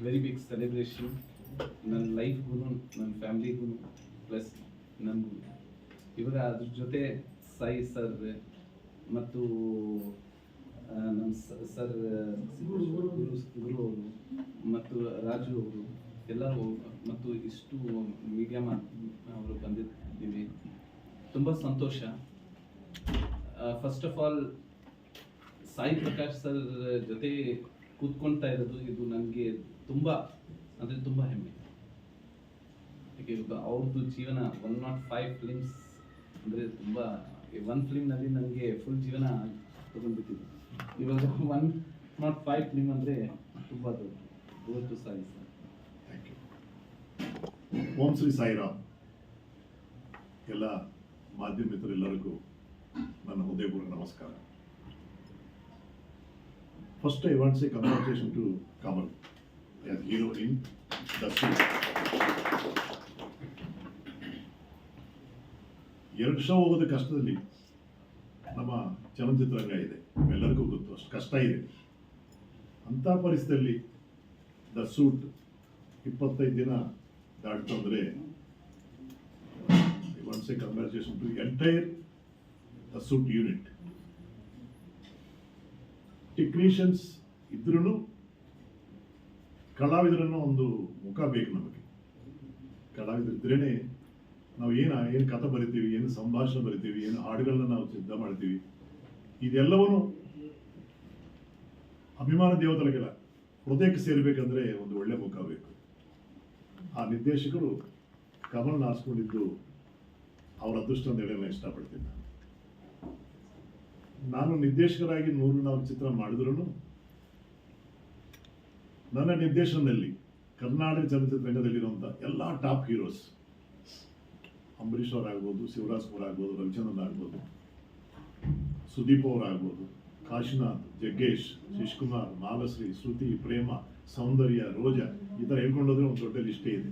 Very big celebration ನನ್ನ ಲೈಫ್ಗೂ ನನ್ನ ಫ್ಯಾಮಿಲಿಗೂ plus ನನ್ನ ಇವಾಗ ಅದ್ರ ಜೊತೆ ಸಾಯಿ ಸರ್ ಮತ್ತು ನಮ್ಮ ಸರ್ ಗುರು ಗುರು ಅವರು ಮತ್ತು ರಾಜು ಅವರು ಎಲ್ಲರೂ ಮತ್ತು ಇಷ್ಟು ಮೀಡಿಯಾ ಅವರು ಬಂದಿದ್ದೀವಿ. ತುಂಬ ಸಂತೋಷ. First of all Sai Prakash sir ಜೊತೆ ಕೂತ್ಕೊಳ್ತಾ ಇರೋದು ಇದು ನನಗೆ ತುಂಬ, ಅಂದರೆ ತುಂಬ ಹೆಮ್ಮೆ. ಯಾಕೆ ಅವ್ರದ್ದು ಜೀವನ ಒನ್ ನಾಟ್ ಫೈವ್ ಫಿಲಿಮ್ಸ್ ಅಂದರೆ ತುಂಬ ಒನ್ ಫಿಲಿಮ್ನಲ್ಲಿ ನನಗೆ ಫುಲ್ ಜೀವನ ತಗೊಂಡ್ಬಿಟ್ಟಿದೆ ಇವಾಗ ಒನ್ ನಾಟ್ ಫೈವ್ ನಿಮ್ಮಂದ್ರೆ ತುಂಬ ದೊಡ್ಡ Sai sir thank you Om Shri Sairam. ಎಲ್ಲ ಮಾಧ್ಯಮ ಮಿತ್ರರೆಲ್ಲರಿಗೂ ನನ್ನ ಹೃದಯಪೂರ್ವಕ ನಮಸ್ಕಾರ. First I want say congratulation to Kamal hero in the ಎರಡು ಶೋ ಹೋಗೋದು ಕಷ್ಟದಲ್ಲಿ ನಮ್ಮ ಚಲನಚಿತ್ರರಂಗ ಇದೆ ಎಲ್ಲರಿಗೂ ಗೊತ್ತು ಅಷ್ಟು ಕಷ್ಟ ಇದೆ. ಅಂಥ ಪರಿಸ್ಥಿತಿಯಲ್ಲಿ ದ ಸೂಟ್ ಇಪ್ಪತ್ತೈದು ದಿನ ದಾಟ್ತಂದರೆ want say congratulation to entire the suit unit technicians ಇದ್ರೂ ಕಲಾವಿದರನ್ನು ಒಂದು ಮುಖ ಬೇಕು ನಮಗೆ. ಕಲಾವಿದರಿದ್ರೇ ನಾವು ಏನು ಏನು ಕಥೆ ಬರಿತೀವಿ, ಏನು ಸಂಭಾಷಣೆ ಬರಿತೀವಿ, ಏನು ಹಾಡುಗಳನ್ನ ನಾವು ಸಿದ್ಧ ಮಾಡ್ತೀವಿ. ಇದೆಲ್ಲವನ್ನು ಅಭಿಮಾನ ದೇವತೆಗಳಿಗೆಲ್ಲ ಹೃದಯಕ್ಕೆ ಸೇರಬೇಕಂದ್ರೆ ಒಂದು ಒಳ್ಳೆ ಮುಖ ಬೇಕು ಆ ನಿರ್ದೇಶಕರು ಕಮಲ್ ಆರಿಸ್ಕೊಂಡಿದ್ದು ಅವರ ಅದೃಷ್ಟ ಅಂತ ಇಷ್ಟಪಡ್ತೀನಿ ನಾನು. ನಿರ್ದೇಶಕರಾಗಿ ನೂರು ನಾಲ್ಕು ಚಿತ್ರ ಮಾಡಿದ್ರು ನನ್ನ ನಿರ್ದೇಶನದಲ್ಲಿ ಕರ್ನಾಟಕ ಚಲನಚಿತ್ರರಂಗದಲ್ಲಿರುವಂಥ ಎಲ್ಲ ಟಾಪ್ ಹೀರೋಸ್, ಅಂಬರೀಷ್ ಅವರಾಗ್ಬೋದು, ಶಿವರಾಜ್ ಕುಮಾರ್ ಆಗ್ಬೋದು, ರವಿಚಂದ್ರನ್ ಆಗ್ಬೋದು ಸುದೀಪ್ ಅವರಾಗ್ಬೋದು, ಕಾಶಿನಾಥ್, ಜಗ್ಗೇಶ್ ಶಶಿಕುಮಾರ್ ಮಾಲಶ್ರೀ ಶ್ರುತಿ, ಪ್ರೇಮ, ಸೌಂದರ್ಯ, ರೋಜಾ, ಈ ಥರ ಹೇಳ್ಕೊಂಡೋದ್ರೆ ಒಂದು ದೊಡ್ಡ ಲಿಸ್ಟೇ ಇದೆ.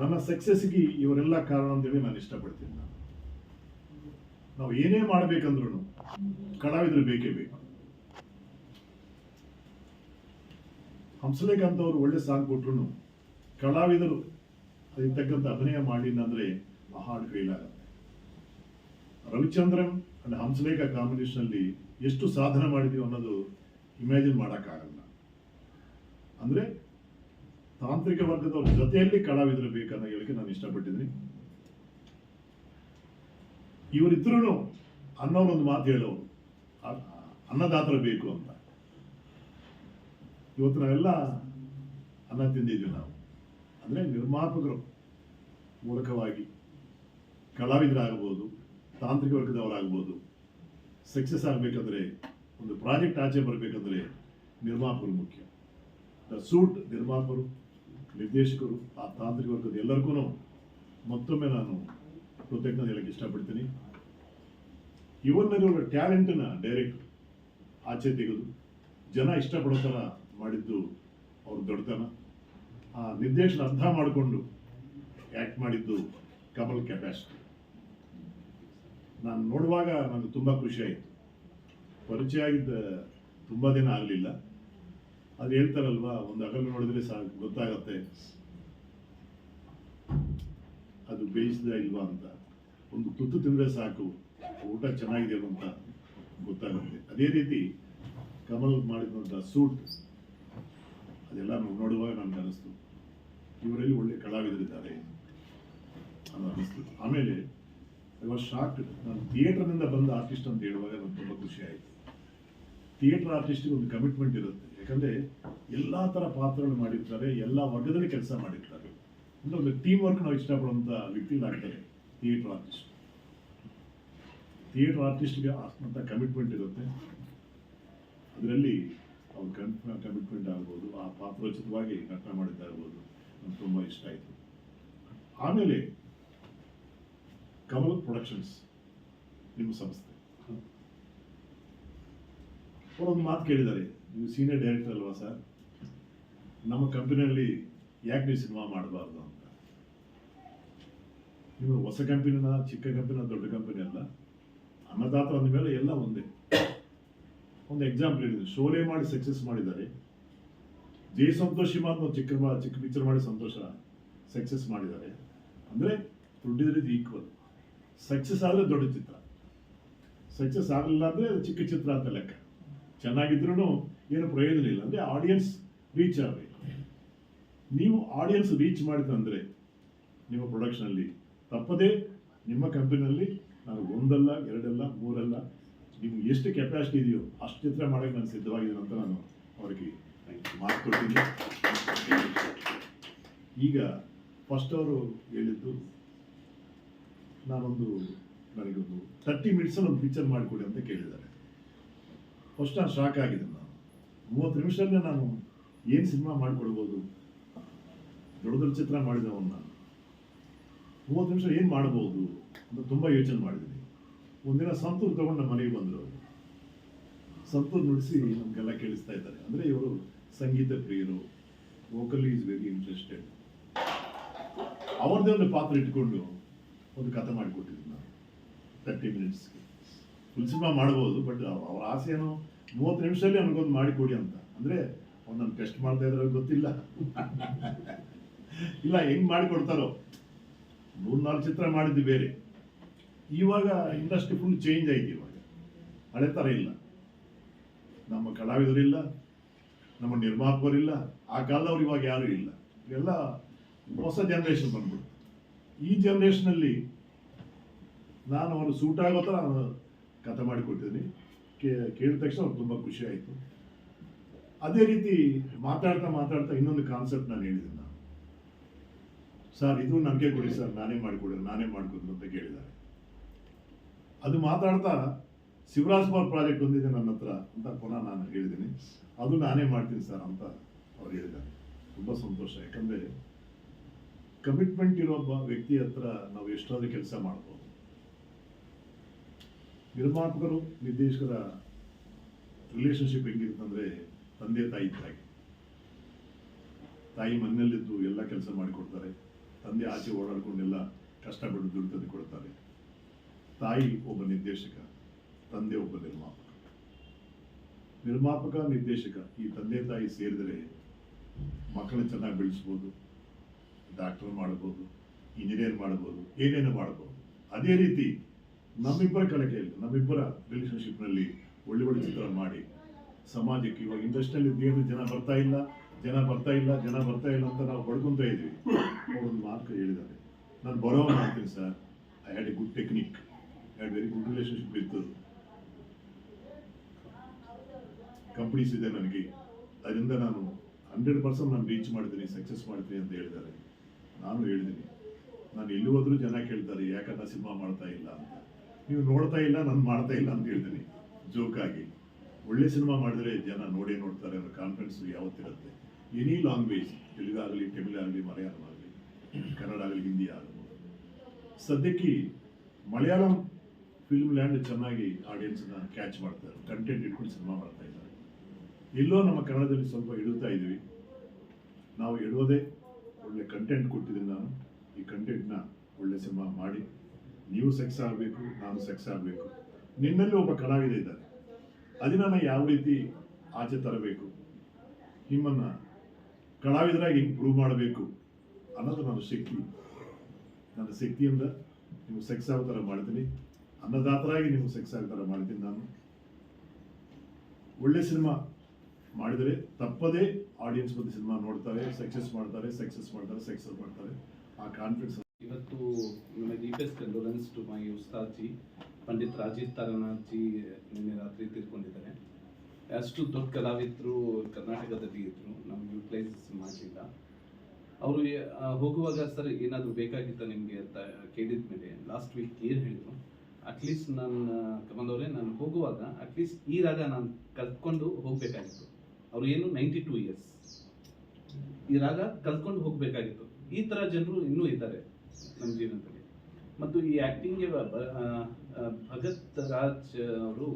ನನ್ನ ಸಕ್ಸಸ್ಗೆ ಇವರೆಲ್ಲ ಕಾರಣ ಅಂತೇಳಿ ನಾನು ಇಷ್ಟಪಡ್ತೀನಿ ನಾನು. ನಾವು ಏನೇ ಮಾಡ್ಬೇಕಂದ್ರೂ ಕಲಾವಿದರು ಬೇಕೇ ಬೇಕು. ಹಂಸಲೇಖ ಅಂತವ್ರು ಒಳ್ಳೆ ಸಾಂಗ್ ಕೊಟ್ರು ಕಲಾವಿದರು ಅದಕ್ಕಂತ ಅಭಿನಯ ಮಾಡಿಲ್ಲ ಅಂದ್ರೆ ಆ ಹಾಡು ಫೇಲ್ ಆಗುತ್ತೆ ರವಿಚಂದ್ರನ್ ಅಂಡ್ ಹಂಸಲೇಖ ಕಾಂಬಿನೇಷನ್ ಅಲ್ಲಿ ಎಷ್ಟು ಸಾಧನೆ ಮಾಡಿದೀವಿ ಅನ್ನೋದು ಇಮ್ಯಾಜಿನ್ ಮಾಡೋಕ್ಕಾಗಲ್ಲ. ಅಂದ್ರೆ ತಾಂತ್ರಿಕ ವರ್ಗದವ್ರ ಜೊತೆಯಲ್ಲಿ ಕಲಾವಿದರು ಬೇಕನ್ನೋ ಹೇಳಿಕೆ ನಾನು ಇಷ್ಟಪಟ್ಟಿದ್ದೀನಿ. ಇವರಿದ್ರು ಅನ್ನೋರೊಂದು ಮಾತು ಹೇಳೋರು. ಅನ್ನದಾತರ ಬೇಕು ಅಂತ. ಇವತ್ತು ನಾವೆಲ್ಲ ಅನ್ನ ತಿಂದಿದ್ವಿ ನಾವು. ಅಂದರೆ ನಿರ್ಮಾಪಕರು ಮೂಲಕವಾಗಿ ಕಲಾವಿದರಾಗ್ಬೋದು ತಾಂತ್ರಿಕ ವರ್ಗದವರಾಗ್ಬೋದು. ಸಕ್ಸಸ್ ಆಗಬೇಕಂದ್ರೆ, ಒಂದು ಪ್ರಾಜೆಕ್ಟ್ ಆಚೆ ಬರಬೇಕಂದ್ರೆ ನಿರ್ಮಾಪಕರು ಮುಖ್ಯ. ದ ಸೂಟ್ ನಿರ್ಮಾಪಕರು, ನಿರ್ದೇಶಕರು, ಆ ತಾಂತ್ರಿಕ ವರ್ಗದ ಎಲ್ಲರಿಗೂ ಮತ್ತೊಮ್ಮೆ ನಾನು ಕೃತಜ್ಞತೆ ಹೇಳಕ್ಕೆ ಇಷ್ಟಪಡ್ತೀನಿ. ಇವನ್ನಲ್ಲಿರುವ ಟ್ಯಾಲೆಂಟನ್ನ ಡೈರೆಕ್ಟ್ ಆಚೆ ತೆಗೆದು ಜನ ಇಷ್ಟಪಡೋ ಥರ ಮಾಡಿದ್ದು ಅವ್ರ ದೊಡ್ಡತನ. ಆ ನಿರ್ದೇಶನ ಅರ್ಥ ಮಾಡಿಕೊಂಡು ಆ್ಯಕ್ಟ್ ಮಾಡಿದ್ದು ಕಮಲ್ ಕೆಪಾಸಿಟಿ ನಾನು ನೋಡುವಾಗ ನನಗೆ ತುಂಬ ಖುಷಿ ಆಯಿತು. ಪರಿಚಯ ಆಗಿದ್ದ ತುಂಬ ದಿನ ಆಗಲಿಲ್ಲ. ಅದು ಹೇಳ್ತಾರಲ್ವಾ, ಒಂದು ಅಗಲು ನೋಡಿದ್ರೆ ಸಾಕು, ಗೊತ್ತಾಗತ್ತೆ. ಅದು ಬೇಯಿಸಿದ ಇಲ್ವಾ ಅಂತ. ಒಂದು ತುತ್ತು ತಿಂದರೆ ಸಾಕು, ಊಟ ಚೆನ್ನಾಗಿದೆ ಅಂತ ಗೊತ್ತಾಗುತ್ತೆ. ಅದೇ ರೀತಿ ಕಮಲ್ ಮಾಡಿದಂಥ ಸೂಟ್, ಅದೆಲ್ಲ ನೋಡುವಾಗ ನನಗೆ ಅನಿಸ್ತು. ಇವರಲ್ಲಿ ಒಳ್ಳೆ ಕಲಾವಿದರಿದ್ದಾರೆ ಅನ್ನೋ ಅನಿಸ್ತು. ಆಮೇಲೆ ಐ ವಾಸ್ ಶಾಕ್ ನಾನು ಥಿಯೇಟರ್ನಿಂದ ಬಂದ ಆರ್ಟಿಸ್ಟ್ ಅಂತ ಹೇಳುವಾಗ ನನಗೆ ತುಂಬ ಖುಷಿ ಆಯಿತು. ಥಿಯೇಟರ್ ಆರ್ಟಿಸ್ಟಿಗೆ ಒಂದು ಕಮಿಟ್ಮೆಂಟ್ ಇರುತ್ತೆ. ಯಾಕಂದರೆ ಎಲ್ಲ ಥರ ಪಾತ್ರಗಳು ಮಾಡಿರ್ತಾರೆ, ಎಲ್ಲ ವರ್ಗದಲ್ಲಿ ಕೆಲಸ ಮಾಡಿರ್ತಾರೆ. ಅಂದರೆ ಒಂದು ಟೀಮ್ ವರ್ಕ್ ನಾವು ಇಷ್ಟಪಡುವಂಥ ವ್ಯಕ್ತಿಗಳಾಗ್ತಾರೆ ಥಿಯೇಟರ್ ಆರ್ಟಿಸ್ಟ್ ಥಿಯೇಟರ್ ಆರ್ಟಿಸ್ಟ್ಗೆ ಅಂತ ಕಮಿಟ್ಮೆಂಟ್ ಇರುತ್ತೆ. ಅದರಲ್ಲಿ ಅವ್ರ ಕಮಿಟ್ಮೆಂಟ್ ಆಗ್ಬೋದು, ಆ ಪಾತ್ರೋಚಿತವಾಗಿ ನಟನೆ ಮಾಡಿದ್ದಾಗ್ಬೋದು ನಮ್ಗೆ ತುಂಬ ಇಷ್ಟ ಆಯಿತು. ಆಮೇಲೆ ಕಮಲ್ ಪ್ರೊಡಕ್ಷನ್ಸ್ ನಿಮ್ಮ ಸಂಸ್ಥೆ. ಅವರೊಂದು ಮಾತು ಕೇಳಿದ್ದಾರೆ. ನೀವು ಸೀನಿಯರ್ ಡೈರೆಕ್ಟರ್ ಅಲ್ವಾ ಸರ್ ನಮ್ಮ ಕಂಪನಿಯಲ್ಲಿ ಯಾಕೆ ನೀವು ಸಿನಿಮಾ ಮಾಡಬಾರ್ದು ಅಂತ? ನೀವು ಹೊಸ ಕಂಪನಿನ, ಚಿಕ್ಕ ಕಂಪನಿನ, ದೊಡ್ಡ ಕಂಪನಿ ಅಲ್ಲ? ಅನ್ನದಾತ ಅಂದಮೇಲೆ ಎಲ್ಲ ಒಂದೇ. ಒಂದು ಎಕ್ಸಾಂಪಲ್ ಹೇಳಿದ್ರು. ಶೋಲೆ ಮಾಡಿ ಸಕ್ಸಸ್ ಮಾಡಿದ್ದಾರೆ. ಜೈ ಸಂತೋಷಿ ಮಾತು ಚಿಕ್ಕ ಚಿಕ್ಕ ಪಿಕ್ಚರ್ ಮಾಡಿ ಸಂತೋಷ ಸಕ್ಸಸ್ ಮಾಡಿದ್ದಾರೆ. ಅಂದರೆ ದುಡ್ಡಿದ್ರೆ ಈಕ್ವಲ್ ಸಕ್ಸಸ್ ಆದರೆ ದೊಡ್ಡ ಚಿತ್ರ. ಸಕ್ಸಸ್ ಆಗಲಿಲ್ಲ ಅಂದರೆ ಚಿಕ್ಕ ಚಿತ್ರ ಅಂತ ಲೆಕ್ಕ. ಚೆನ್ನಾಗಿದ್ರೂ ಏನು ಪ್ರಯೋಜನ ಇಲ್ಲ. ಅಂದರೆ ಆಡಿಯನ್ಸ್ ರೀಚ್ ಆಗಬೇಕು. ನೀವು ಆಡಿಯನ್ಸ್ ರೀಚ್ ಮಾಡಿದಂದರೆ ನಿಮ್ಮ ಪ್ರೊಡಕ್ಷನಲ್ಲಿ ತಪ್ಪದೇ ನಿಮ್ಮ ಕಂಪನಿಯಲ್ಲಿ ನಾನು ಒಂದಲ್ಲ, ಎರಡಲ್ಲ, ಮೂರಲ್ಲ, ನಿಮ್ಗೆ ಎಷ್ಟು ಕೆಪಾಸಿಟಿ ಇದೆಯೋ ಅಷ್ಟು ಚಿತ್ರ ಮಾಡೋಕ್ಕೆ ನಾನು ಸಿದ್ಧವಾಗಿದ್ದೀನಿ ಅಂತ ನಾನು ಅವರಿಗೆ ಮಾತು ಕೊಡ್ತೀನಿ. ಈಗ ಫಸ್ಟ್ ಅವರು ಹೇಳಿದ್ದು ನಾನೊಂದು ನನಗೊಂದು ತರ್ಟಿ ಮಿನಿಟ್ಸಲ್ಲಿ ಒಂದು ಪಿಕ್ಚರ್ ಮಾಡಿಕೊಡಿ ಅಂತ ಕೇಳಿದ್ದಾರೆ. ಫಸ್ಟ್ ನಾನು ಶಾಕ್ ಆಗಿದೆ ನಾನು. ಮೂವತ್ತು ನಿಮಿಷದಲ್ಲೇ ನಾನು ಏನು ಸಿನಿಮಾ ಮಾಡಿಕೊಡ್ಬೋದು ದೊಡ್ಡ ದೊಡ್ಡ ಚಿತ್ರ ಮಾಡಿದವನ್ನ. ನಾನು ಮೂವತ್ತು ನಿಮಿಷ ಏನು ಮಾಡ್ಬೋದು ಅಂತ ತುಂಬ ಯೋಚನೆ ಮಾಡಿದ್ದೀನಿ. ಒಂದಿನ ಸಂತೂರ್ ತಗೊಂಡು ನಮ್ಮ ಮನೆಗೆ ಬಂದರು ಅವರು. ಸಂತೂರ್ ನುಡಿಸಿ ನಮಗೆಲ್ಲ ಕೇಳಿಸ್ತಾ ಇದ್ದಾರೆ. ಅಂದರೆ ಇವರು ಸಂಗೀತ ಪ್ರಿಯರು ವೋಕಲ್ ಈಸ್ ವೆರಿ ಇಂಟ್ರೆಸ್ಟೆಡ್ ಅವ್ರದ್ದೇ ಒಂದು ಪಾತ್ರ ಇಟ್ಕೊಂಡು ಒಂದು ಕಥೆ ಮಾಡಿಕೊಟ್ಟಿದ್ದೀನಿ ನಾನು. ತರ್ಟಿ ಮಿನಿಟ್ಸ್ಗೆ ಫುಲ್ ಸಿನಿಮಾ ಮಾಡ್ಬೋದು ಬಟ್ ಅವ್ರ ಆಸೆ ಏನು ಮೂವತ್ತು ನಿಮಿಷದಲ್ಲಿ ನನಗೊಂದು ಮಾಡಿಕೊಡಿ ಅಂತ. ಅಂದರೆ ಅವ್ನು ನಾನು ಟೆಸ್ಟ್ ಮಾಡ್ತಾ ಇದ್ರೆ ಗೊತ್ತಿಲ್ಲ. ಇಲ್ಲ, ಹೆಂಗ್ ಮಾಡಿಕೊಡ್ತಾರೋ? ಮೂರ್ನಾಲ್ಕು ಚಿತ್ರ ಮಾಡಿದ್ದು ಬೇರೆ. ಇವಾಗ ಇಂಡಸ್ಟ್ರಿ ಫುಲ್ ಚೇಂಜ್ ಆಯ್ತು ಇವಾಗ. ಹಳೆ ಥರ ಇಲ್ಲ. ನಮ್ಮ ಕಲಾವಿದರಿಲ್ಲ ನಮ್ಮ ನಿರ್ಮಾಪಕರಿಲ್ಲ ಆ ಕಾಲದವ್ರು ಇವಾಗ ಯಾರು ಇಲ್ಲ. ಇವೆಲ್ಲ ಹೊಸ ಜನ್ರೇಷನ್ ಬಂದ್ಬಿಟ್ಟು ಈ ಜನ್ರೇಷನಲ್ಲಿ ನಾನು ಅವನು ಸೂಟ್ ಆಗೋ ಥರ ನಾನು ಕಥೆ ಕೇ, ಕೇಳಿದ ತಕ್ಷಣ ಅವ್ರು ತುಂಬ ಖುಷಿ ಆಯಿತು. ಅದೇ ರೀತಿ ಮಾತಾಡ್ತಾ ಮಾತಾಡ್ತಾ ಇನ್ನೊಂದು ಕಾನ್ಸೆಪ್ಟ್ ನಾನು ಹೇಳಿದ್ದೀನಿ ನಾನು. ಸರ್, ಇದು ನನಗೆ ಕೊಡಿ ಸರ್, ನಾನೇ ಮಾಡಿಕೊಡಿ ನಾನೇ ಮಾಡ್ಕೊಡ್ತೀನಿ ಅಂತ ಕೇಳಿದ್ದಾರೆ. ಅದು ಮಾತಾಡ್ತಾ ಶಿವರಾಜ್ ಕುಮಾರ್ ಪ್ರಾಜೆಕ್ಟ್ ಒಂದಿದೆ ನನ್ನ ಹತ್ರ ಅಂತ ಪುನಃ ನಾನು ಹೇಳಿದ್ದೀನಿ. ಅದು ನಾನೇ ಮಾಡ್ತೀನಿ ಸರ್ ಅಂತ ಅವ್ರು ಹೇಳಿದ್ದಾರೆ. ತುಂಬ ಸಂತೋಷ. ಯಾಕಂದರೆ ಕಮಿಟ್ಮೆಂಟ್ ಇರೋ ಒಬ್ಬ ವ್ಯಕ್ತಿ ಹತ್ರ ನಾವು ಎಷ್ಟಾದ್ರೂ ಕೆಲಸ ಮಾಡ್ಬೋದು. ನಿರ್ಮಾಪಕರು, ನಿರ್ದೇಶಕರ ರಿಲೇಶನ್ಶಿಪ್ ಅಂದ್ರೆ ತಂದೆ, ತಾಯಿ ತಾಯಿ. ತಾಯಿ ಮನೆಯಲ್ಲಿದ್ದು ಎಲ್ಲ ಕೆಲಸ ಮಾಡಿಕೊಡ್ತಾರೆ. ತಂದೆ ಆಚೆ ಓಡಾಡ್ಕೊಂಡೆಲ್ಲ ಕಷ್ಟಪಟ್ಟು ದುಡ್ಡು ತಂದು ಕೊಡ್ತಾರೆ. ತಾಯಿ ಒಬ್ಬ ನಿರ್ದೇಶಕ, ತಂದೆ ಒಬ್ಬ ನಿರ್ಮಾಪಕ. ನಿರ್ಮಾಪಕ, ನಿರ್ದೇಶಕ ಈ ತಂದೆ, ತಾಯಿ ಸೇರಿದರೆ ಮಕ್ಕಳನ್ನ ಚೆನ್ನಾಗಿ ಬೆಳೆಸ್ಬೋದು. ಡಾಕ್ಟರ್ ಮಾಡ್ಬೋದು, ಇಂಜಿನಿಯರ್ ಮಾಡ್ಬೋದು, ಏನೇನು ಮಾಡ್ಬೋದು. ಅದೇ ರೀತಿ ನಮ್ಮಿಬ್ಬರ ಕಲಿಕೆಯಲ್ಲಿ ನಮ್ಮಿಬ್ಬರ ರಿಲೇಷನ್ಶಿಪ್ನಲ್ಲಿ ಒಳ್ಳೆ ಒಳ್ಳೆ ಚಿತ್ರ ಮಾಡಿ ಸಮಾಜಕ್ಕೆ ಇವಾಗ ಇಂಡಸ್ಟ್ರಿಯಲ್ಲಿ ಏನು ಜನ ಬರ್ತಾ ಇಲ್ಲ, ಜನ ಬರ್ತಾ ಇಲ್ಲ, ಜನ ಬರ್ತಾ ಇಲ್ಲ ಅಂತ ನಾವು ಬಡ್ಕೊಂತ ಇದ್ವಿ. ಒಂದು ಮಾರ್ಕ್ ಹೇಳಿದ್ದಾರೆ. ನಾನು ಬರೋ ಮಾಡ್ತೀನಿ sir. I had a good technique I had very good relationship with companies ಇದೆ ನನಗೆ. ಅದರಿಂದ ನಾನು ಹಂಡ್ರೆಡ್ ಪರ್ಸೆಂಟ್ ನಾನು ರೀಚ್ ಮಾಡ್ತೀನಿ ಸಕ್ಸಸ್ ಮಾಡ್ತೀನಿ ಅಂತ ಹೇಳಿದ್ದಾರೆ. ನಾನು ಹೇಳಿದ್ದೀನಿ. ನಾನು ಎಲ್ಲಿ ಹೋದ್ರೂ ಜನ ಕೇಳ್ತಾರೆ ಯಾಕನ್ನ ಸಿನಿಮಾ ಮಾಡ್ತಾ ಇಲ್ಲ ಅಂತ. ನೀವು ನೋಡ್ತಾ ಇಲ್ಲ, ನಾನು ಮಾಡ್ತಾ ಇಲ್ಲ ಅಂತ ಹೇಳ್ತೀನಿ. ಜೋಕಾಗಿ ಒಳ್ಳೆ ಸಿನಿಮಾ ಮಾಡಿದ್ರೆ ಜನ ನೋಡೇ ನೋಡ್ತಾರೆ ಅನ್ನೋ ಕಾನ್ಫಿಡೆನ್ಸ್ ಯಾವತ್ತಿರುತ್ತೆ? ಎನಿ ಲ್ಯಾಂಗ್ವೇಜ್ ತೆಲುಗಾಗಲಿ ಆಗಲಿ ಮಲಯಾಳಂ ಆಗಲಿ, ಕನ್ನಡ ಆಗಲಿ, ಹಿಂದಿ ಆಗಲಿ. ಸದ್ಯಕ್ಕೆ ಮಲಯಾಳಂ ಫಿಲ್ಮ್ ಲ್ಯಾಂಡ್ ಚೆನ್ನಾಗಿ ಆಡಿಯನ್ಸ್ನ ಕ್ಯಾಚ್ ಮಾಡ್ತಾರೆ ಕಂಟೆಂಟ್ ಇಟ್ಕೊಂಡು ಸಿನಿಮಾ ಮಾಡ್ತಾ ಇದ್ದಾರೆ. ಎಲ್ಲೋ ನಮ್ಮ ಕನ್ನಡದಲ್ಲಿ ಸ್ವಲ್ಪ ಇಡುತ್ತಾ ಇದೀವಿ ನಾವು ಇಡೋದೇ ಒಳ್ಳೆ ಕಂಟೆಂಟ್ ಕೊಟ್ಟಿದ್ದೀನಿ ನಾನು. ಈ ಕಂಟೆಂಟ್ನ ಒಳ್ಳೆ ಸಿನಿಮಾ ಮಾಡಿ. ನೀವು ಸೆಕ್ಸ್ ಆಗಬೇಕು, ನಾನು ಸೆಕ್ಸ್ ಆಗಬೇಕು. ನಿನ್ನಲ್ಲಿ ಒಬ್ಬ ಕಲಾವಿದ ಇದ್ದಾನೆ. ಅದನ್ನ ಯಾವ ರೀತಿ ಆಚೆ ತರಬೇಕು? ನಿಮ್ಮನ್ನು ಕಲಾವಿದರಾಗಿ ಹೆಂಗೆ ಪ್ರೂವ್ ಮಾಡಬೇಕು ಅನ್ನೋದು ನನ್ನ ಶಕ್ತಿ. ನನ್ನ ಶಕ್ತಿಯಿಂದ ನೀವು ಸೆಕ್ಸ್ ಆಗೋ ಥರ ಮಾಡ್ತೀನಿ. ಅನ್ನದಾತರಾಗಿ ನೀವು ಸೆಕ್ಸ್ ಆಗೋ ಥರ ಮಾಡ್ತೀನಿ ನಾನು. ಒಳ್ಳೆ ಸಿನಿಮಾ ಮಾಡಿದರೆ ತಪ್ಪದೇ ಆಡಿಯನ್ಸ್ ಬಂದು ಸಿನಿಮಾ ನೋಡ್ತಾರೆ ಸಕ್ಸಸ್ ಮಾಡ್ತಾರೆ ಸಕ್ಸಸ್ ಮಾಡ್ತಾರೆ ಸಕ್ಸಸ್ ಮಾಡ್ತಾರೆ. ಆ ಕಾನ್ಫಿಡೆನ್ಸ್ ಇವತ್ತು ನನ್ನ deepest condolence to my Ustadji, Pandit Rajeev Taranath ji ನಿನ್ನೆ ರಾತ್ರಿ ತೀರ್ಕೊಂಡಿದ್ದಾರೆ ಅಷ್ಟು ದೊಡ್ಡ ಕಲಾವಿದರು ಕರ್ನಾಟಕದಲ್ಲಿ ಇದ್ರು, ನಮ್ಗೆ ಯೂಟಿಲೈಸ್ ಮಾಡಲಿಲ್ಲ. ಅವರು ಹೋಗುವಾಗ ಸರ್ ಏನಾದರೂ ಬೇಕಾಗಿತ್ತ ನಿಮಗೆ ಅಂತ ಕೇಳಿದ ಮೇಲೆ ಲಾಸ್ಟ್ ವೀಕ್ ಏನು ಹೇಳಿದ್ರು ಅಟ್ಲೀಸ್ಟ್ ನಾನು ಕಮಂದವರೇ ನಾನು ಹೋಗುವಾಗ ಅಟ್ಲೀಸ್ಟ್ ಈ ರಾಗ ನಾನು ಕಲ್ತ್ಕೊಂಡು ಹೋಗಬೇಕಾಗಿತ್ತು. ಅವರು ಏನು ನೈಂಟಿ ಟೂ ಇಯರ್ಸ್ ಈ ರಾಗ ಕಲ್ತ್ಕೊಂಡು ಹೋಗಬೇಕಾಗಿತ್ತು. ಈ ಥರ ಜನರು ಇನ್ನೂ ಇದ್ದಾರೆ ನಮ್ಮ ಜೀವನದಲ್ಲಿ. ಮತ್ತು ಈ ಆ್ಯಕ್ಟಿಂಗ್ಗೆ ಭಗತ್ ರಾಜ್ ಅವರು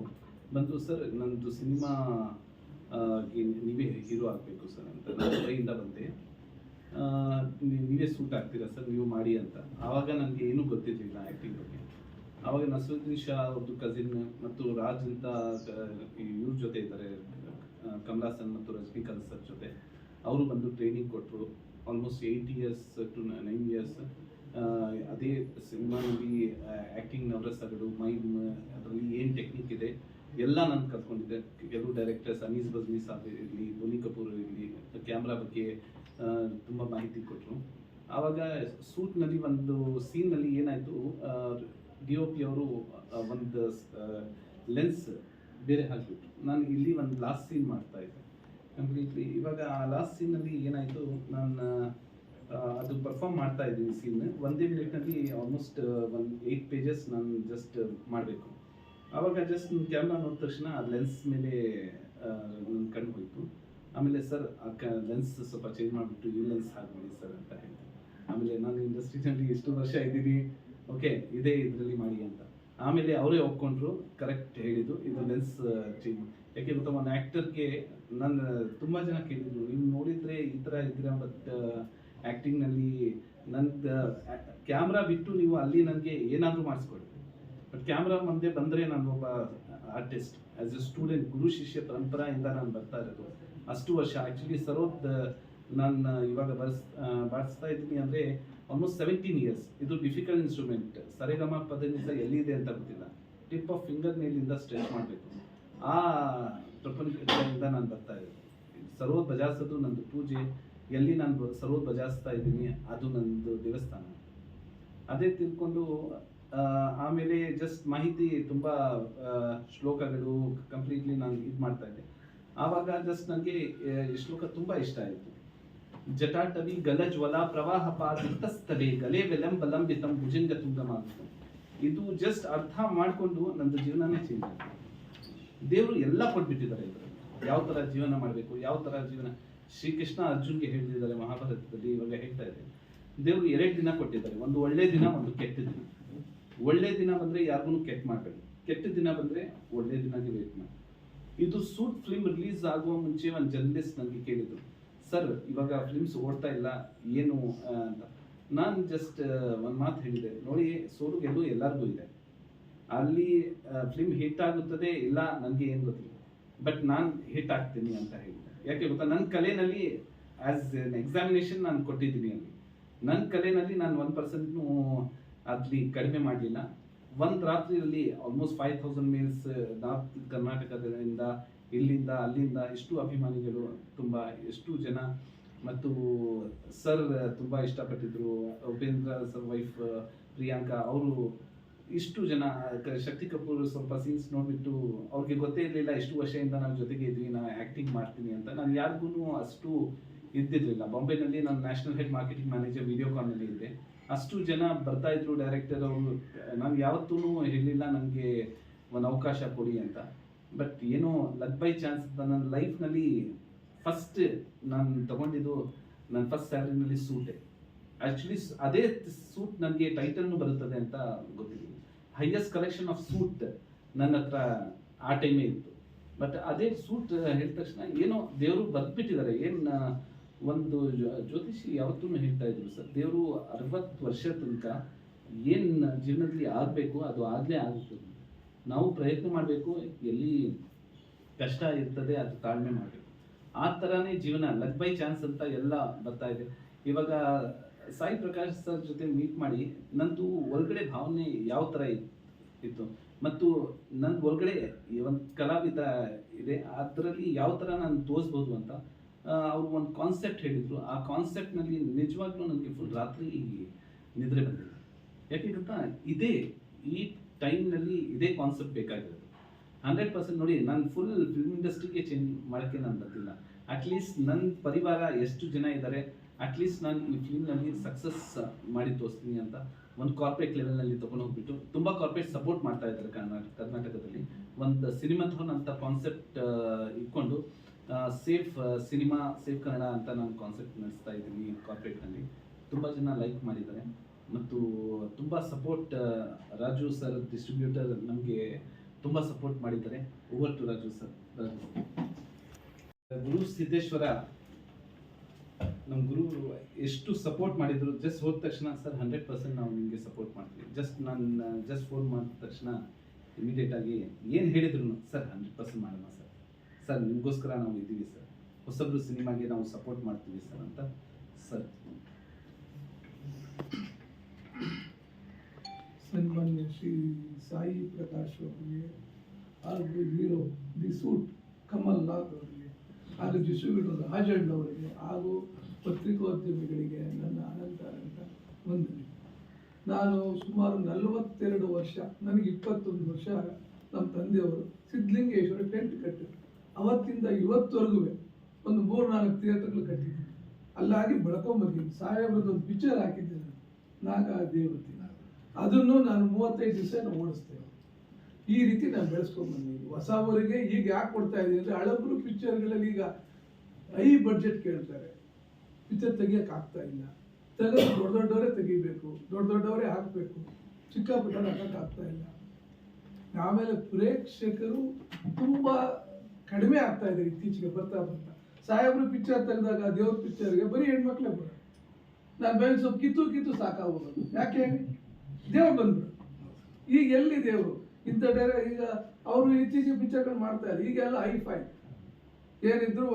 ಬಂದು, ಸರ್, ನಂದು ಸಿನಿಮಾ ನೀವೇ ಹೀರೋ ಆಗಬೇಕು ಸರ್ ಅಂತ ಕೈಯಿಂದ ಬಂದೆ. ನೀವೇ ಸೂಟ್ ಆಗ್ತೀರಾ ಸರ್? ನೀವು ಮಾಡಿ ಅಂತ. ಆವಾಗ ನನಗೆ ಏನೂ ಗೊತ್ತಿರಲಿಲ್ಲ ಆ್ಯಕ್ಟಿಂಗ್ ಬಗ್ಗೆ. ಆವಾಗ ನಸರುದ್ದೀನ್ ಶಾ ಅವ್ರದ್ದು ಕಸಿನ್ ಮತ್ತು ರಾಜ್ ಅಂತ ಇವ್ರ ಜೊತೆ ಇದ್ದಾರೆ ಕಮಲಾಸನ್ ಮತ್ತು ರಜನಿಕಾಂತ್ ಸರ್ ಜೊತೆ. ಅವರು ಬಂದು ಟ್ರೈನಿಂಗ್ ಕೊಟ್ಟರು almost eight years to nine years ಅದೇ ಸಿನಿಮಾನಲ್ಲಿ ಆ್ಯಕ್ಟಿಂಗ್ ನವರಸಗಳು ಮೈಮ್ ಅದರಲ್ಲಿ ಏನು ಟೆಕ್ನಿಕ್ ಇದೆ, ಎಲ್ಲ ನಾನು ಕಲ್ತ್ಕೊಂಡಿದ್ದೆ. ಕೆಲವು ಡೈರೆಕ್ಟರ್ಸ್ ಅನೀಸ್ ಬಜ್ಮಿ ಸಾಬ್ ಇರಲಿ ಬೋನಿ ಕಪೂರ್ ಇರಲಿ ಕ್ಯಾಮ್ರಾ ಬಗ್ಗೆ ತುಂಬ ಮಾಹಿತಿ ಕೊಟ್ಟರು ಆವಾಗ ಸೂಟ್ನಲ್ಲಿ ಒಂದು ಸೀನ್ನಲ್ಲಿ ಏನಾಯಿತು ಡಿ ಒ ಪಿ ಅವರು ಒಂದು ಲೆನ್ಸ್ ಬೇರೆ ಹಾಕಿಬಿಟ್ರು. ನಾನು ಇಲ್ಲಿ ಒಂದು ಲಾಸ್ಟ್ ಸೀನ್ ಮಾಡ್ತಾ ಇದ್ದೆ. ಕಂಪ್ಲೀಟ್ಲಿ. ಇವಾಗ ಆ ಲಾಸ್ಟ್ ಸೀನಲ್ಲಿ ಏನಾಯಿತು, ನಾನು ಅದು ಪರ್ಫಾರ್ಮ್ ಮಾಡ್ತಾ ಇದ್ದೀನಿ ಸೀನ್ ಒಂದೇ ಮಿನಿಟ್ನಲ್ಲಿ ಆಲ್ಮೋಸ್ಟ್ ಒಂದು ಏಯ್ಟ್ ಪೇಜಸ್ ನಾನು ಜಸ್ಟ್ ಮಾಡಬೇಕು. ಆವಾಗ ಜಸ್ಟ್ ಕ್ಯಾಮ್ರಾ ನೋಡಿದ ತಕ್ಷಣ ಆ ಲೆನ್ಸ್ ಮೇಲೆ ನನ್ನ ಕಣ್ಣು ಹೋಯಿತು. ಆಮೇಲೆ ಸರ್ ಆ ಕ ಲೆನ್ಸ್ ಸ್ವಲ್ಪ ಚೇಂಜ್ ಮಾಡಿಬಿಟ್ಟು ಈ ಲೆನ್ಸ್ ಹಾಕ್ಬಿಡಿ ಸರ್ ಅಂತ ಹೇಳಿದೆ. ಆಮೇಲೆ ನಾನು ಇಂಡಸ್ಟ್ರಿನಲ್ಲಿ ಎಷ್ಟು ವರ್ಷ ಇದ್ದೀನಿ. ಓಕೆ ಇದೇ ಇದರಲ್ಲಿ ಮಾಡಿ ಅಂತ. ಆಮೇಲೆ ಅವರೇ ಒಪ್ಕೊಂಡ್ರು ಕರೆಕ್ಟ್ ಹೇಳಿದ್ದು, ಇದು ಲೆನ್ಸ್ ಚೇಂಜ್ ಯಾಕೆ ಗೊತ್ತ ಒಂದು ಆ್ಯಕ್ಟರ್ಗೆ ನಾನು ತುಂಬ ಜನ ಕೇಳಿದ್ರು ನೀವು ನೋಡಿದರೆ ಈ ಥರ ಇದ್ದೀರಾ? ಬಟ್ ಆ್ಯಕ್ಟಿಂಗ್ನಲ್ಲಿ ನಂದು ಕ್ಯಾಮ್ರಾ ಬಿಟ್ಟು ನೀವು ಅಲ್ಲಿ ನನಗೆ ಏನಾದರೂ ಮಾಡಿಸ್ಕೊಡಿ. ಬಟ್ ಕ್ಯಾಮ್ರಾ ಮುಂದೆ ಬಂದರೆ ನಾನು ಒಬ್ಬ ಆರ್ಟಿಸ್ಟ್ ಆಸ್ ಎ ಸ್ಟೂಡೆಂಟ್ ಗುರು ಶಿಷ್ಯ ಪರಂಪರೆಯಿಂದ ನಾನು ಬರ್ತಾ ಇರೋದು. ಅಷ್ಟು ವರ್ಷ ಆ್ಯಕ್ಚುಲಿ ಸರೋದ್ ನಾನು ಇವಾಗ ಬರ್ಸ್ ಆ, ಬಾರಿಸ್ತಾ ಇದ್ದೀನಿ ಅಂದರೆ ಆಲ್ಮೋಸ್ಟ್ ಸೆವೆಂಟೀನ್ ಇಯರ್ಸ್ ಇದು ಡಿಫಿಕಲ್ಟ್ ಇನ್ಸ್ಟ್ರೂಮೆಂಟ್ ಸರಿಗಮ ಪದನಿಸ ಎಲ್ಲಿದೆ ಅಂತ ಗೊತ್ತಿಲ್ಲ. ಟಿಪ್ ಆಫ್ ಫಿಂಗರ್ ಮೇಲಿಂದ ಸ್ಟ್ರೆಚ್ ಮಾಡಬೇಕು. ಆ ಪ್ರಪಂಚದಿಂದ ನಾನು ಬರ್ತಾ ಇದ್ದೀನಿ. ಸರೋದ್ ಬಜಾರ್ಸೋದು ನಂದು ಪೂಜೆ. ಎಲ್ಲಿ ನಾನು ಸರೋದ್ ಬಜಾರಿಸ್ತಾ ಇದ್ದೀನಿ, ಅದು ನಂದು ದೇವಸ್ಥಾನ. ಅದೇ ತಿಳ್ಕೊಂಡು ಆಮೇಲೆ ಜಸ್ಟ್ ಮಾಹಿತಿ ತುಂಬ ಶ್ಲೋಕಗಳು ಕಂಪ್ಲೀಟ್ಲಿ ನಾನು ಇದು ಮಾಡ್ತಾ ಇದ್ದೆ. ಆವಾಗ ಜಸ್ಟ್ ನನಗೆ ಶ್ಲೋಕ ತುಂಬ ಇಷ್ಟ ಆಯಿತು. ಜಟಾಟವಿ ಗಲಜ್ವಲ ಪ್ರವಾಹ ಪಾತಸ್ಥಲೆ ಗಲೆ ವಿಲಂಬಲಂಬಿತಂ ಭುಜಂಗ ತುಂಗಮಾಗಿತ್ತು ಇದು ಜಸ್ಟ್ ಅರ್ಥ ಮಾಡಿಕೊಂಡು ನಂದು ಜೀವನನೇ ಚೇಂಜ್ ಆಯಿತು ದೇವರು ಎಲ್ಲ ಕೊಟ್ಬಿಟ್ಟಿದ್ದಾರೆ ಯಾವ ಥರ ಜೀವನ ಮಾಡಬೇಕು, ಯಾವ ಥರ ಜೀವನ ಶ್ರೀಕೃಷ್ಣ ಅರ್ಜುನ್ಗೆ ಹೇಳಿದ್ದಾರೆ ಮಹಾಭಾರತದಲ್ಲಿ, ಇವಾಗ ಹೇಳ್ತಾ ಇದೆ ದೇವರು ಎರಡು ದಿನ ಕೊಟ್ಟಿದ್ದಾರೆ. ಒಂದು ಒಳ್ಳೆ ದಿನ, ಒಂದು ಕೆಟ್ಟ ದಿನ. ಒಳ್ಳೆ ದಿನ ಬಂದ್ರೆ ಯಾರಿಗೂ ಕೆಟ್ಟ ಮಾಡಬೇಡಿ. ಕೆಟ್ಟ ದಿನ ಬಂದ್ರೆ ಒಳ್ಳೆ ದಿನಗೆ ವೇಟ್ ಮಾಡಿ ಇದು ಸೂಟ್ ಫಿಲ್ಮ್ ರಿಲೀಸ್ ಆಗುವ ಮುಂಚೆ ಒಂದು ಜರ್ನಲಿಸ್ಟ್ ನನಗೆ ಕೇಳಿದ್ರು ಸರ್ ಇವಾಗ ಫಿಲ್ಮ್ಸ್ ಓಡ್ತಾ ಇಲ್ಲ, ಏನು ಅಂತ. ನಾನು ಜಸ್ಟ್ ಒಂದು ಮಾತು ಹೇಳಿದೆ, ನೋಡಿ ಸೋಲು ಗೆಲ್ಲು ಎಲ್ಲರಿಗೂ ಇದೆ. ಅಲ್ಲಿ ಫಿಲ್ಮ್ ಹಿಟ್ ಆಗುತ್ತದೆ ಇಲ್ಲ ನನಗೆ ಏನು ಗೊತ್ತಿಲ್ಲ. ಬಟ್ ನಾನು ಹಿಟ್ ಆಗ್ತೀನಿ ಅಂತ ಹೇಳಿದೆ ಯಾಕೆ ಗೊತ್ತಾ? ನನ್ನ ಕಲೆನಲ್ಲಿ ಎನ್ ಎಕ್ಸಾಮಿನೇಷನ್ ನಾನು ಕೊಟ್ಟಿದ್ದೀನಿ ಅಲ್ಲಿ. ನನ್ನ ಕಲೆನಲ್ಲಿ ನಾನು ಒನ್ ಪರ್ಸೆಂಟ್ನು ಅಲ್ಲಿ ಕಡಿಮೆ ಮಾಡಲಿಲ್ಲ. ಒಂದು ರಾತ್ರಿಯಲ್ಲಿ almost five thousand miles north ಕರ್ನಾಟಕದಿಂದ, ಇಲ್ಲಿಂದ, ಅಲ್ಲಿಂದ ಎಷ್ಟು ಅಭಿಮಾನಿಗಳು ತುಂಬ, ಎಷ್ಟು ಜನ ಮತ್ತು ಸರ್ ತುಂಬ ಇಷ್ಟಪಟ್ಟಿದ್ರು. ಉಪೇಂದ್ರ ಸರ್ ವೈಫ್ ಪ್ರಿಯಾಂಕಾ, ಅವರು ಇಷ್ಟು ಜನ ಶಕ್ತಿ ಕಪೂರ್ ಸ್ವಲ್ಪ ಸೀನ್ಸ್ ನೋಡಿಬಿಟ್ಟು ಅವ್ರಿಗೆ ಗೊತ್ತೇ ಇರಲಿಲ್ಲ, ಇಷ್ಟು ವರ್ಷದಿಂದ ನಾವು ಜೊತೆಗೆ ಇದ್ವಿ, ನಾನು ಆ್ಯಕ್ಟಿಂಗ್ ಮಾಡ್ತೀನಿ ಅಂತ. ನಾನು ಯಾರಿಗೂ ಅಷ್ಟು ಇದ್ದಿರಲಿಲ್ಲ. ಬಾಂಬೆನಲ್ಲಿ ನಾನು ನ್ಯಾಷನಲ್ ಹೆಡ್ ಮಾರ್ಕೆಟಿಂಗ್ ಮ್ಯಾನೇಜರ್ ವಿಡಿಯೋಕಾನಲ್ಲಿ ಇದ್ದೆ. ಅಷ್ಟು ಜನ ಬರ್ತಾ ಇದ್ರು ಡೈರೆಕ್ಟರ್ ಅವರು. ನಾನು ಯಾವತ್ತೂ ಹೇಳಿಲ್ಲ ನನಗೆ ಒಂದು ಅವಕಾಶ ಕೊಡಿ ಅಂತ. ಬಟ್ ಏನೋ ಲಕ್ ಬೈ ಚಾನ್ಸ್ ನನ್ನ ಲೈಫ್ನಲ್ಲಿ ಫಸ್ಟ್ ನಾನು ತಗೊಂಡಿದ್ದು ನನ್ನ ಫಸ್ಟ್ ಸ್ಯಾಲ್ರಿನಲ್ಲಿ ಸೂಟೆ ಆ್ಯಕ್ಚುಲಿ ಅದೇ ಸೂಟ್ ನನಗೆ ಟೈಟಲ್ನು ಬರುತ್ತದೆ ಅಂತ ಗೊತ್ತಿಲ್ಲ. ಹೈಯೆಸ್ಟ್ ಕಲೆಕ್ಷನ್ ಆಫ್ ಸೂಟ್ ನನ್ನ ಹತ್ರ ಆ ಟೈಮೇ ಇತ್ತು. ಬಟ್ ಅದೇ ಸೂಟ್ ಹೇಳಿದ ತಕ್ಷಣ ಏನೋ ದೇವರು ಬದ್ಬಿಟ್ಟಿದ್ದಾರೆ ಏನು ಒಂದು ಜ್ಯೋತಿಷಿ ಯಾವತ್ತೂ ಹೇಳ್ತಾ ಇದ್ರು ಸರ್, ದೇವರು ಅರವತ್ತು ವರ್ಷ ತನಕ ಏನು ಜೀವನದಲ್ಲಿ ಆಗಬೇಕು, ಅದು ಆಗಲೇ ಆಗುತ್ತೆ. ನಾವು ಪ್ರಯತ್ನ ಮಾಡಬೇಕು, ಎಲ್ಲಿ ಕಷ್ಟ ಇರ್ತದೆ ಅದು ತಾಳ್ಮೆ ಮಾಡಬೇಕು. ಆ ಥರನೇ ಜೀವನ ಲಕ್ ಬೈ ಚಾನ್ಸ್ ಅಂತ ಎಲ್ಲ ಬರ್ತಾ ಇದೆ. ಇವಾಗ ಸಾಯಿ ಪ್ರಕಾಶ್ ಸರ್ ಜೊತೆ ಮೀಟ್ ಮಾಡಿ ನಂದು ಒಳಗಡೆ ಭಾವನೆ ಯಾವ ಥರ ಇತ್- ಇತ್ತು? ಮತ್ತು ನನ್ನ ಒಳಗಡೆ ಒಂದು ಕಲಾವಿದ ಇದೆ, ಅದರಲ್ಲಿ ಯಾವ ಥರ ನಾನು ತೋರಿಸ್ಬೋದು ಅಂತ ಅವರು ಒಂದು ಕಾನ್ಸೆಪ್ಟ್ ಹೇಳಿದರು. ಆ ಕಾನ್ಸೆಪ್ಟ್ನಲ್ಲಿ ನಿಜವಾಗ್ಲೂ ನನಗೆ ಫುಲ್ ರಾತ್ರಿ ನಿದ್ರೆ ಬಂದಿಲ್ಲ ಯಾಕೆ ಗೊತ್ತಾ? ಇದೇ ಈ ಟೈಮ್ನಲ್ಲಿ ಇದೇ ಕಾನ್ಸೆಪ್ಟ್ ಬೇಕಾಗಿರೋದು. ಹಂಡ್ರೆಡ್ ಪರ್ಸೆಂಟ್ ನೋಡಿ, ನಾನು ಫುಲ್ ಫಿಲ್ಮ್ ಇಂಡಸ್ಟ್ರಿಗೆ ಚೇಂಜ್ ಮಾಡೋಕ್ಕೆ ನಾನು ಬರ್ತಿಲ್ಲ ಅಟ್ಲೀಸ್ಟ್ ನನ್ನ ಪರಿವಾರ ಎಷ್ಟು ಜನ ಇದ್ದಾರೆ ಅಟ್ಲೀಸ್ಟ್ ನಾನು ಈ ಫಿಲ್ಮ್ನಲ್ಲಿ ಸಕ್ಸಸ್ ಮಾಡಿ ತೋರಿಸ್ತೀನಿ ಅಂತ ಒಂದು ಕಾರ್ಪೊರೇಟ್ ಲೆವೆಲ್ನಲ್ಲಿ ತೊಗೊಂಡು ಹೋಗ್ಬಿಟ್ಟು ತುಂಬ ಕಾರ್ಪೊರೇಟ್ ಸಪೋರ್ಟ್ ಮಾಡ್ತಾ ಇದ್ದಾರೆ ಕರ್ನಾಟಕ ಕರ್ನಾಟಕದಲ್ಲಿ. ಒಂದು ಸಿನಿಮಾಥೋನ್ ಅಂತ ಕಾನ್ಸೆಪ್ಟ್ ಇಟ್ಕೊಂಡು ಸೇಫ್ ಸಿನಿಮಾ ಸೇಫ್ ಕನ್ನಡ ಅಂತ ನಾನು ಕಾನ್ಸೆಪ್ಟ್ ನಡೆಸ್ತಾ ಇದ್ದೀನಿ ಕಾರ್ಪೊರೇಟ್ನಲ್ಲಿ ತುಂಬ ಜನ ಲೈಕ್ ಮಾಡಿದ್ದಾರೆ. ಮತ್ತು ತುಂಬ ಸಪೋರ್ಟ್ ರಾಜು ಸರ್ ಡಿಸ್ಟ್ರಿಬ್ಯೂಟರ್ ನಮಗೆ ತುಂಬ ಸಪೋರ್ಟ್ ಮಾಡಿದ್ದಾರೆ. Over to Raju sir Guru Siddeshwara ನಮ್ಮ ಗುರು ಎಷ್ಟು ಸಪೋರ್ಟ್ ಮಾಡಿದ್ರು ಜಸ್ಟ್ ಹೋದ ತಕ್ಷಣ ಸರ್ ಹಂಡ್ರೆಡ್ ಪರ್ಸೆಂಟ್ ನಾವು ನಿಮಗೆ ಸಪೋರ್ಟ್ ಮಾಡ್ತೀವಿ. ಜಸ್ಟ್ ನಾನು ಜಸ್ಟ್ ಫೋನ್ ಮಾಡಿದ ತಕ್ಷಣ ಇಮಿಡಿಯೇಟ್ ಆಗಿ ಏನು ಹೇಳಿದ್ರು ಸರ್ ಹಂಡ್ರೆಡ್ ಪರ್ಸೆಂಟ್ ಮಾಡೋಣ ಸರ್. ಸರ್, ನಿಮಗೋಸ್ಕರ ನಾವು ಇದ್ದೀವಿ ಸರ್. ಹೊಸಬ್ರು ಸಿನಿಮಾಗೆ ನಾವು ಸಪೋರ್ಟ್ ಮಾಡ್ತೀವಿ ಸರ್ ಅಂತ ಸರ್ ಸನ್ಮಾನ್ಯ ಶ್ರೀ ಸಾಯಿ ಪ್ರಕಾಶ್ ಅವರಿಗೆ ಹಾಗೂ hero the suit Kamal Nath ಅವರಿಗೆ ಹಾಗೂ ಡಿಸ್ಟ್ರಿಬ್ಯೂಟರ್ ಹಾಜಂಡ್ ಅವರಿಗೆ ಹಾಗೂ ಪತ್ರಿಕೋದ್ಯಮಿಗಳಿಗೆ ನನ್ನ ಅನಂತ ಅನಂತ ವಂದನೆ. ನಾನು ಸುಮಾರು ನಲವತ್ತೆರಡು ವರ್ಷ, ನನಗೆ ಇಪ್ಪತ್ತೊಂದು ವರ್ಷ ನಮ್ಮ ತಂದೆಯವರು ಸಿದ್ಧಲಿಂಗೇಶ್ವರ ಟೆಂಟ್ ಕಟ್ಟಿದ್ರು. ಅವತ್ತಿಂದ ಇವತ್ತವರೆಗೂ ಒಂದು ಮೂರು ನಾಲ್ಕು ಥಿಯೇಟರ್ಗಳು ಕಟ್ಟಿದ್ದೀನಿ. ಅಲ್ಲಾಗಿ ಬೆಳ್ಕೊಂಬಂದಿದ್ದೀನಿ ಸಾಹೇಬ್ರದ್ದು ಒಂದು ಪಿಕ್ಚರ್ ಹಾಕಿದ್ದೆ ನಾನು ನಾಗ ದೇವತೆ ಅದನ್ನು ನಾನು ಮೂವತ್ತೈದು ದಿವಸ ನಾವು ಓಡಿಸ್ತೇವೆ ಈ ರೀತಿ ನಾನು ಬೆಳೆಸ್ಕೊಂಡ್ ಹೊಸ ಹೊಸಬರಿಗೆ ಈಗ ಯಾಕೆ ಕೊಡ್ತಾ ಇದ್ದೀನಿ ಅಂದರೆ ಹಳಬರು ಪಿಕ್ಚರ್ಗಳಲ್ಲಿ ಈಗ ಹೈ ಬಡ್ಜೆಟ್ ಕೇಳ್ತಾರೆ. ಪಿಕ್ಚರ್ ತೆಗಿಯಕ್ಕೆ ಆಗ್ತಾ ಇಲ್ಲ. ತೆಗೆದು ದೊಡ್ಡ ದೊಡ್ಡವರೇ ತೆಗಿಬೇಕು, ದೊಡ್ಡ ದೊಡ್ಡವರೇ ಹಾಕಬೇಕು. ಚಿಕ್ಕ ಪುಟ್ಟ ಆಗ್ತಾ ಇಲ್ಲ. ಆಮೇಲೆ ಪ್ರೇಕ್ಷಕರು ತುಂಬಾ ಕಡಿಮೆ ಆಗ್ತಾ ಇದೆ ಇತ್ತೀಚೆಗೆ ಬರ್ತಾ ಬರ್ತಾ. ಸಾಹೇಬ್ರು ಪಿಕ್ಚರ್ ತೆಗೆದಾಗ, ದೇವ್ರ ಪಿಕ್ಚರ್ಗೆ ಬರೀ ಹೆಣ್ಮಕ್ಳೇ ಬರೋದು ನಾನು ಬೆಳೆದ ಸ್ವಲ್ಪ ಕಿತ್ತು ಕಿತ್ತು ಸಾಕಾಗೋದು. ಯಾಕೆ? ದೇವ್ರು ಬಂದ್ರು ಈಗ ಎಲ್ಲಿ ದೇವರು? ಇಂಥ ಡೈರೆ ಈಗ ಅವರು ಇತ್ತೀಚೆಗೆ ಪಿಕ್ಚರ್ಗಳು ಮಾಡ್ತಾ ಇಲ್ಲ ಈಗೆಲ್ಲ ಹೈ ಫೈ ಏನಿದ್ರು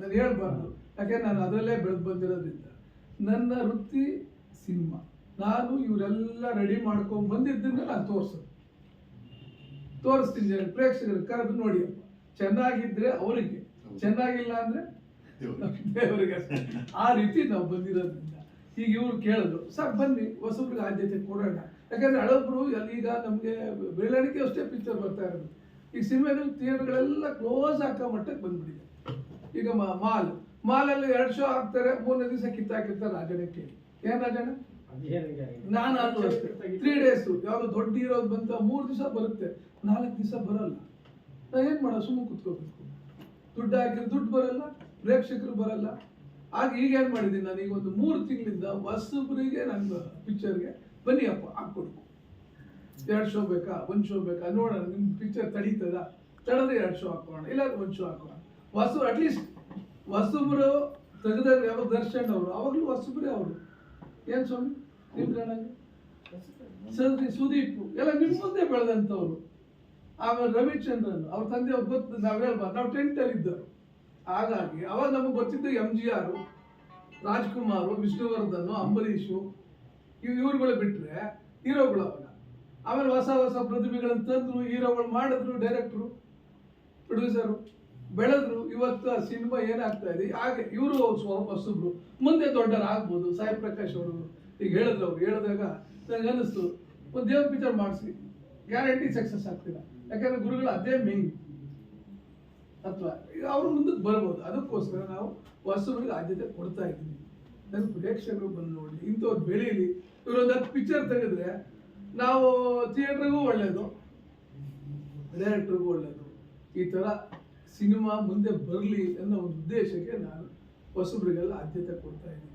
ನಾನು ಹೇಳ್ಬಾರ್ದು. ಯಾಕೆ ನಾನು ಅದರಲ್ಲೇ ಬೆಳೆದು ಬಂದಿರೋದ್ರಿಂದ. ನನ್ನ ವೃತ್ತಿ ಸಿನಿಮಾ. ನಾನು ಇವರೆಲ್ಲ ರೆಡಿ ಮಾಡ್ಕೊಂಡು ಬಂದಿದ್ದನ್ನು ನಾನು ತೋರಿಸೋದು. ತೋರಿಸ್ತೀನಿ ಪ್ರೇಕ್ಷಕರು ಕರೆದು ನೋಡಿಯಪ್ಪ ಚೆನ್ನಾಗಿದ್ರೆ ಅವರಿಗೆ ಚೆನ್ನಾಗಿಲ್ಲ ಅಂದರೆ ದೇವರಿಗೆ. ಆ ರೀತಿ ನಾವು ಬಂದಿರೋದ್ರಿಂದ. ಈಗ ಇವ್ರು ಕೇಳಿದ್ರು ಸರ್ ಬನ್ನಿ ಹೊಸಬ್ರಿಗೆ ಆದ್ಯತೆ ಕೊಡೋಣ. ಯಾಕಂದ್ರೆ ಹಳಬ್ರು ಅಲ್ಲಿ ಈಗ ನಮಗೆ ಬೆಳವಣಿಗೆ ಅಷ್ಟೇ ಪಿಕ್ಚರ್ ಬರ್ತಾ ಇರೋದು. ಈಗ ಸಿನಿಮಾಗಳು ಥಿಯೇಟರ್ಗಳೆಲ್ಲ ಕ್ಲೋಸ್ ಹಾಕೋ ಮಟ್ಟಕ್ಕೆ ಬಂದ್ಬಿಟ್ಟಿದೆ. ಈಗ ಮಾ- ಮಾಲ್. ಮಾಲಲ್ಲಿ ಎರಡು ಶೋ ಹಾಕ್ತಾರೆ, ಮೂರನೇ ದಿವಸ ಕಿತ್ತಾಕಿರ್ತಾರೆ ರಾಜನೇ ಕೇಳಿ ಏನ್ ರಾಜಣ್ಣ? ನಾನು ಅದು ತ್ರೀ ಡೇಸ್ ಯಾವ್ದು ದೊಡ್ಡ ಇರೋದು ಬಂತ ಮೂರು ದಿವಸ ಬರುತ್ತೆ, ನಾಲ್ಕು ದಿವಸ ಬರಲ್ಲ. ನಾ ಏನ್ ಮಾಡೋ ಸುಮ್ಮನೆ ಕುತ್ಕೋಬೇಕು. ದುಡ್ಡು ಹಾಕಿದ್ರೆ ದುಡ್ಡು ಬರಲ್ಲ, ಪ್ರೇಕ್ಷಕರು ಬರಲ್ಲ. ಆಗ ಈಗ ಏನ್ ಮಾಡಿದ್ದೀನಿ ನಾನು, ಈಗ ಒಂದು ಮೂರು ತಿಂಗಳಿಂದ ಹೊಸಬ್ರಿಗೆ ನನ್ನ ಪಿಕ್ಚರ್ಗೆ ಬನ್ನಿ ಅಪ್ಪ, ಹಾಕ್ಕೊಡು. ಎರಡು ಶೋ ಬೇಕಾ? ಒಂದು ಶೋ ಬೇಕಾ? ನೋಡೋಣ ನಿಮ್ಮ ಪಿಕ್ಚರ್ ತಡೀತದ? ತಡೆದ್ರೆ ಎರಡು ಶೋ ಹಾಕೋಣ ಇಲ್ಲ ಒಂದು ಶೋ ಹಾಕೋಣ. ಹೊಸ ಅಟ್ಲೀಸ್ಟ್ ಹೊಸಬ್ರು ತೆಗೆದಾಗ ಯಾವ ದರ್ಶನ್ ಅವರು ಅವಾಗಲೂ ವಸುಬ್ರೆ ಅವರು. ಏನ್ ಸ್ವಾಮಿ ಸುದೀಪ್, ಎಲ್ಲ ನಿಮ್ ಮುಂದೆ ಬೆಳೆದಂಥವ್ರು. ಆಮೇಲೆ ರವಿಚಂದ್ರನ್, ಅವ್ರ ತಂದೆ ಅವ್ರು ಗೊತ್ತು, ನಾವ್ ಹೇಳ್ಬಾರ್ದು ನಾವು ಟೆಂಟ್ ಅಲ್ಲಿ ಇದ್ದರು ಹಾಗಾಗಿ, ಅವಾಗ ನಮಗೆ ಗೊತ್ತಿದ್ದು ಎಂ ಜಿ ಆರು ರಾಜ್ಕುಮಾರು, ವಿಷ್ಣುವರ್ಧನ್, ಅಂಬರೀಷು, ಇವ್ ಇವ್ರುಗಳು ಬಿಟ್ರೆ ಹೀರೋಗಳು ಅವಾಗ ಆಮೇಲೆ ಹೊಸ ಹೊಸ ಪ್ರತಿಭೆಗಳನ್ನು ತಂದ್ರು, ಹೀರೋಗಳು ಮಾಡಿದ್ರು ಡೈರೆಕ್ಟ್ರು ಪ್ರೊಡ್ಯೂಸರು ಬೆಳೆದ್ರು. ಇವತ್ತು ಆ ಸಿನಿಮಾ ಏನಾಗ್ತಾ ಇದೆ? ಹಾಗೆ ಇವರು ಸ್ವಲ್ಪ ಹೊಸಬ್ರು. ಮುಂದೆ ದೊಡ್ಡರು ಆಗ್ಬೋದು ಸಾಯಿ ಪ್ರಕಾಶ್ ಅವರು. ಈಗ ಹೇಳಿದ್ರು ಅವ್ರು, ಹೇಳಿದಾಗ ನನಗೆ ಅನಿಸ್ತು ಒಂದು ದೇವ್ರ ಪಿಕ್ಚರ್ ಮಾಡಿಸಿ. ಗ್ಯಾರಂಟಿ ಸಕ್ಸಸ್ ಆಗ್ತಿಲ್ಲ ಯಾಕಂದ್ರೆ ಗುರುಗಳು ಅದೇ ಮೇನ್ ಅಥವಾ ಅವ್ರು ಮುಂದಕ್ಕೆ ಬರ್ಬೋದು. ಅದಕ್ಕೋಸ್ಕರ ನಾವು ಹೊಸಬ್ರಿಗೆ ಆದ್ಯತೆ ಕೊಡ್ತಾ ಇದ್ದೀವಿ. ನನ್ನ ಪ್ರೇಕ್ಷಕರು ಬಂದು ನೋಡಿ, ಇಂಥವ್ರು ಬೆಳೀಲಿ. ಇವರೊಂದು ಹತ್ತು ಪಿಕ್ಚರ್ ತೆಗೆದ್ರೆ ನಾವು ಥಿಯೇಟ್ರಿಗೂ ಒಳ್ಳೇದು ಡೈರೆಕ್ಟ್ರಿಗೂ ಒಳ್ಳೇದು. ಈ ಥರ ಸಿನಿಮಾ ಮುಂದೆ ಬರಲಿ ಅನ್ನೋ ಒಂದು ಉದ್ದೇಶಕ್ಕೆ ನಾನು ಹೊಸಬ್ರಿಗೆಲ್ಲ ಆದ್ಯತೆ ಕೊಡ್ತಾ ಇದ್ದೀನಿ.